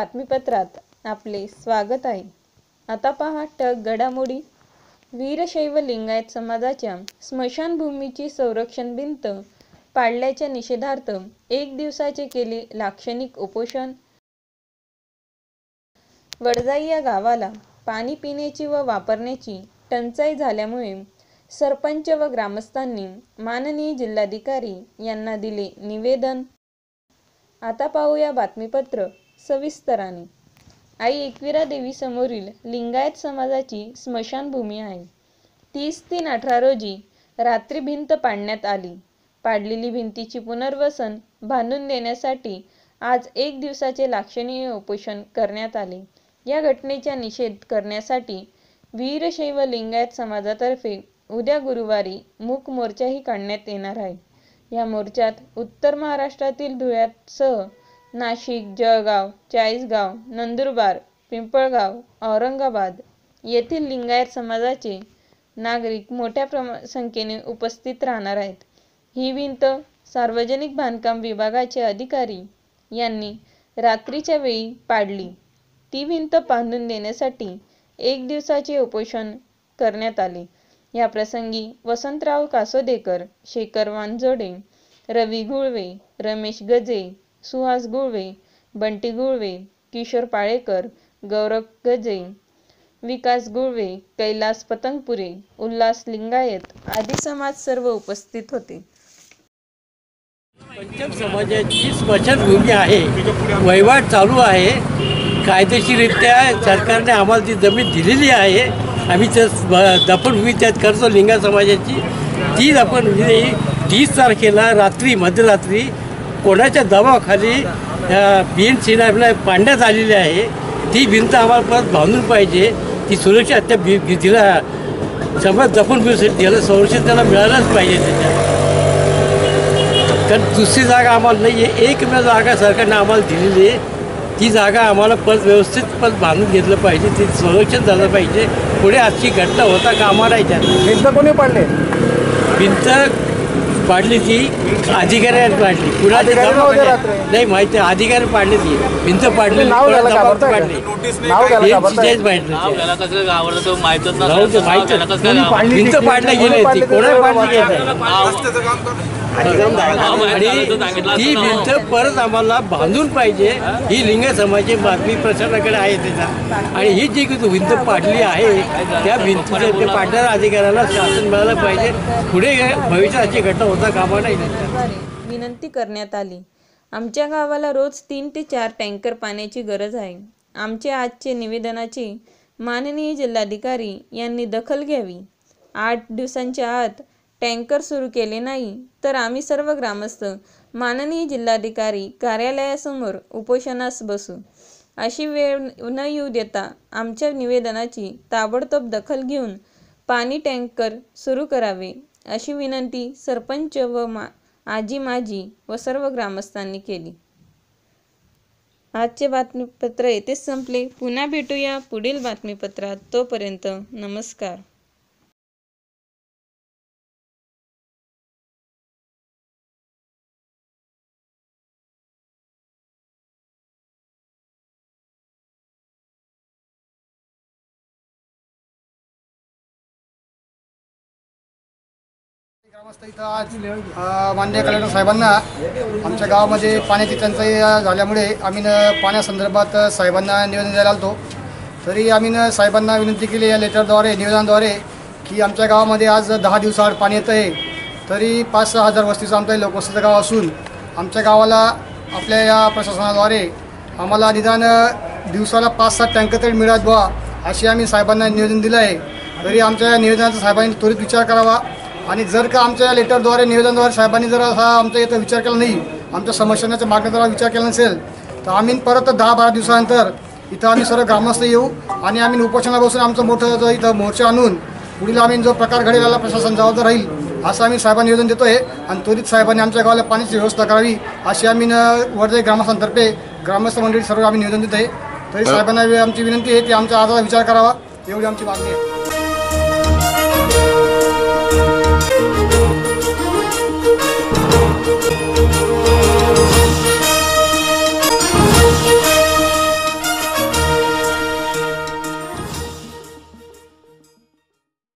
बातमीपत्रात आपले स्वागत आहे. आता पहा टक घडामोडी. वीरशैव लिंगायत समाजाच्या स्मशानभूमीची संरक्षण भिंत पाडल्याच्या निषेधार्थ एक दिवसाचे केले लाक्षणिक उपोषण. वडजाई या गावाला पाणी पिण्याची व वापरण्याची टंचाई झाल्यामुळे सरपंच व ग्रामस्थांनी माननीय जिल्हाधिकारी यांना दिले निवेदन. आता पाहूया बातमीपत्र. सविस्तराने. आई एकविरा देवी समोरील लिंगायत समाजाची स्मशानभूमी आहे. तीस तीन अठरा रोजी रात्री भिंत पाडण्यात आली. पाडलेली भिंतीची पुनर्वसन बांधून देण्यासाठी आज एक दिवसाचे लाक्षणीय उपोषण करण्यात आले. या घटनेचा निषेध करण्यासाठी वीरशैव लिंगायत समाजातर्फे उद्या गुरुवारी मूक मोर्चाही काढण्यात येणार आहे. या मोर्चात उत्तर महाराष्ट्रातील धुळ्यासह नाशिक जळगाव चाळीसगाव नंदुरबार पिंपळगाव औरंगाबाद येथील लिंगायत समाजाचे नागरिक मोठ्या प्रमा संख्येने उपस्थित राहणार आहेत. ही भिंत सार्वजनिक बांधकाम विभागाचे अधिकारी यांनी रात्रीच्या वेळी पाडली. ती भिंत बांधून देण्यासाठी एक दिवसाचे उपोषण करण्यात आले. या प्रसंगी वसंतराव कासोदेकर शेखर वांजोडे रवी गुळवे रमेश गजे सुहास गुळवे बंटी गुळवे किशोर पाळेकर गौरव गजे विकास गुळवे कैलास पतंगपुरे उल्हास लिंगायत आदी समाज सर्व उपस्थित होते. पंचम समाजाची स्मशानभूमी आहे. वहिवाट चालू आहे. कायदेशीररित्या सरकारने आम्हाला ती जमीन दिलेली आहे आम्ही त्या दफनभूमी त्यात करतो लिंगा समाजाची. ती दफनभूमी तीस तारखेला रात्री मध्यरात्री कोणाच्या दबावाखाली बी एन पाडण्यात आलेली आहे. ती भिंत आम्हाला परत बांधून पाहिजे. ती सुरक्षा त्या भि भिंतीला समाज दफनभूमीसाठी त्याला संरक्षण त्याला मिळालंच पाहिजे त्याच्यात. कारण दुसरी जागा आम्हाला नाही आहे एकमेव जागा सरकारने आम्हाला दिलेली आहे. ती जागा आम्हाला परत व्यवस्थित परत बांधून घेतलं पाहिजे. ती संरक्षण झालं पाहिजे. पुढे आजची घटना होता कामा नाही त्यात भिंत कोणी पाडले? भिंत पाडली ती अधिकाऱ्याने पाडली. कुणा अधिकारी नव्हते रात्री. नाही माहिती आहे, अधिकारी पाडली ती. भिंत पाडली पाडली. हे माहीत भिंत ती? पाडली कोणी गेली पाडली ती कोणा पाडली गेली आणि ती भिंत परत आम्हाला बांधून पाहिजे ही लिंग समाजाची बातमी प्रशासनाकडे आहे त्याचा आणि ही जी भिंत पाडली आहे त्या भिंतीच्या ते पाडणाऱ्या अधिकाऱ्याला शासन मिळालं पाहिजे. पुढे भविष्यात अशी घटना होता कामा नाही विनंती करण्यात आली. आमच्या गावाला रोज तीन ते चार टँकर पाण्याची गरज आहे. आमच्या आजचे निवेदनाची माननीय जिल्हाधिकारी यांनी दखल घ्यावी. आठ दिवसांच्या आत टँकर सुरू केले नाही तर आम्ही सर्व ग्रामस्थ माननीय जिल्हाधिकारी कार्यालयासमोर उपोषणास बसू. अशी वेळ न येऊ देता आमच्या निवेदनाची ताबडतोब दखल घेऊन पाणी टँकर सुरू करावे अशी विनंती सरपंच व मा आजी माजी व सर्व ग्रामस्थांनी केली. आजचे बातमीपत्र येथेच संपले. पुन्हा भेटूया पुढील बातमीपत्रात. तोपर्यंत नमस्कार. इथं आज अ, माननीय कलेक्टर साहेबांना आमच्या गावामध्ये पाण्याची टंचाई झाल्यामुळे आम्ही न पाण्यासंदर्भात साहेबांना निवेदन द्यायला आलतो. तरी आम्ही साहेबांना विनंती केली या लेटरद्वारे निवेदनाद्वारे की आमच्या गावामध्ये आज दहा दिवसाआड पाणी येतं आहे. तरी पाच सहा हजार वस्तीचं आमचं लोकवस्तीचं गाव असून आमच्या गावाला आपल्या या प्रशासनाद्वारे आम्हाला निदान दिवसाला पाच सात टँकर तरी मिळत व्हा अशी आम्ही साहेबांना निवेदन दिलं आहे. तरी आमच्या या निवेदनाचा साहेबांनी त्वरित विचार करावा. आणि जर का आमच्या लेटरद्वारे निवेदनद्वारे साहेबांनी जर असा आमच्या इथं विचार केला नाही आमच्या समस्यांच्या मागण्याचा विचार केला नसेल तर आम्ही परत दहा बारा दिवसानंतर इथं आम्ही सर्व ग्रामस्थ येऊ आणि आम्ही उपोषणा बसून आमचं मोठं जो इथं मोर्चा आणून पुढील आम्ही जो प्रकार घडेल याला प्रशासन जबाबदार राहील असं आम्ही साहेबांना निवेदन देतोय. आणि त्वरित साहेबांनी आमच्या गावाला पाण्याची व्यवस्था करावी अशी आम्ही न वर्धे ग्रामस्थांतर्फे ग्रामस्थ मंडळी सर्व आम्ही निवेदन देत आहे तरी साहेबांना आमची विनंती आहे की आमच्या आजाराचा विचार करावा एवढी आमची मागणी आहे.